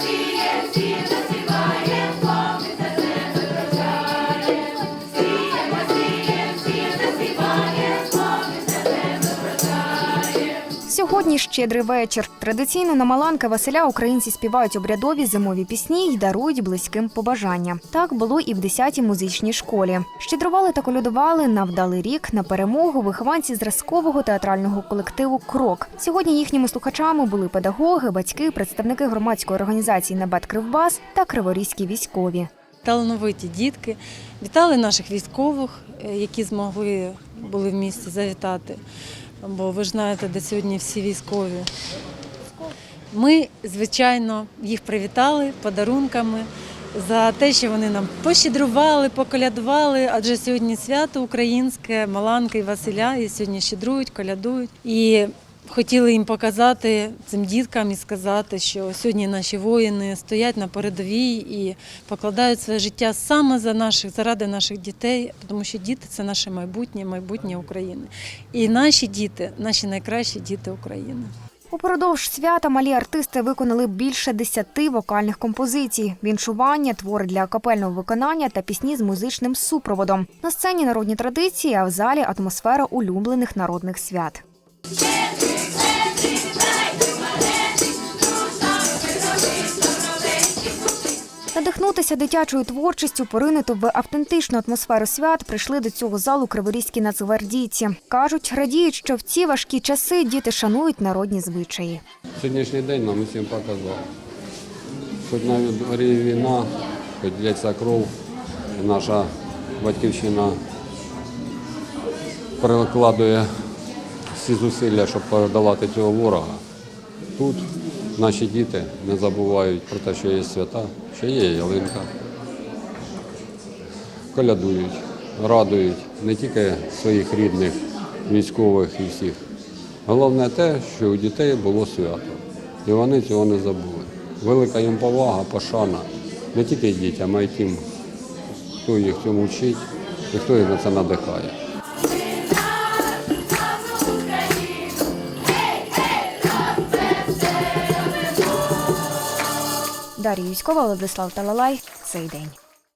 TNT, TNT. Сьогодні щедрий вечір. Традиційно на Маланки Василя українці співають обрядові зимові пісні й дарують близьким побажання. Так було і в 10-й музичній школі. Щедрували та колядували на вдалий рік на перемогу вихованці зразкового театрального колективу Крок. Сьогодні їхніми слухачами були педагоги, батьки, представники громадської організації Небет Кривбас та криворізькі військові. талановиті дітки. Вітали наших військових, е, які змогли були в місті завітати. Бо ви ж знаєте, де сьогодні всі військові. Ми, звичайно, їх привітали подарунками за те, що вони нам пощедрували, поколядували. Адже сьогодні свято українське, Маланка і Василя, і сьогодні щедрують, колядують. І хотіли їм показати цим діткам і сказати, що сьогодні наші воїни стоять на передовій і покладають своє життя саме за наших, заради наших дітей, тому що діти це наше майбутнє, майбутнє України. І наші діти, наші найкращі діти України. Упродовж свята малі артисти виконали більше десяти вокальних композицій, віншування, твори для капельного виконання та пісні з музичним супроводом. На сцені народні традиції, а в залі атмосфера улюблених народних свят. Надихнутися дитячою творчістю, поринути в автентичну атмосферу свят, прийшли до цього залу криворізькі нацгвардійці. Кажуть, радіють, що в ці важкі часи діти шанують народні звичаї. Сьогоднішній день нам усім показав. Хоч на дворі війна, хоч лється кров, наша батьківщина перекладує всі зусилля, щоб подолати цього ворога. Тут наші діти не забувають про те, що є свята, що є ялинка. Колядують, радують не тільки своїх рідних, військових і всіх. Головне те, що у дітей було свято. І вони цього не забули. Велика їм повага, пошана не тільки дітям, а й тим, хто їх цьому вчить і хто їх на це надихає. Дар'я Юськова, Владислав Талалай. Цей день.